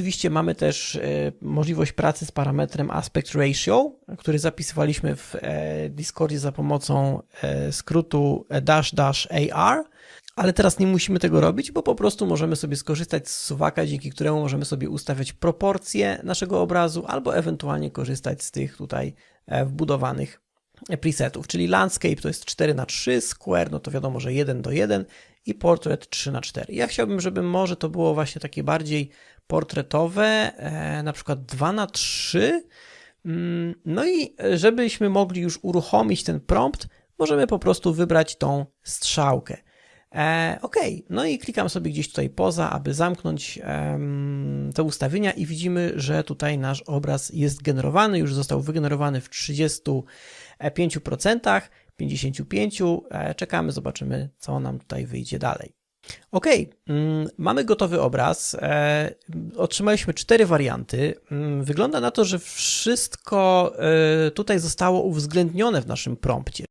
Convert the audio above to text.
oczywiście mamy też e, możliwość pracy z parametrem aspect ratio, który zapisywaliśmy w e, Discordzie za pomocą e, skrótu dash dash AR, ale teraz nie musimy tego robić, bo po prostu możemy sobie skorzystać z suwaka, dzięki któremu możemy sobie ustawiać proporcje naszego obrazu albo ewentualnie korzystać z tych tutaj wbudowanych presetów, czyli landscape to jest 4 na 3 square, no to wiadomo, że 1 do 1 i portrait 3 na 4 Ja chciałbym, żeby może to było właśnie takie bardziej portretowe, e, na przykład 2 na 3 Mm, No i żebyśmy mogli już uruchomić ten prompt, możemy po prostu wybrać tą strzałkę. E, ok, no i klikam sobie gdzieś tutaj poza, aby zamknąć te ustawienia i widzimy, że tutaj nasz obraz jest generowany, już został wygenerowany w 35%, 55%. E, czekamy, zobaczymy, co nam tutaj wyjdzie dalej. Ok, mm, mamy gotowy obraz. E, otrzymaliśmy cztery warianty. Mm, Wygląda na to, że wszystko e, tutaj zostało uwzględnione w naszym prompcie.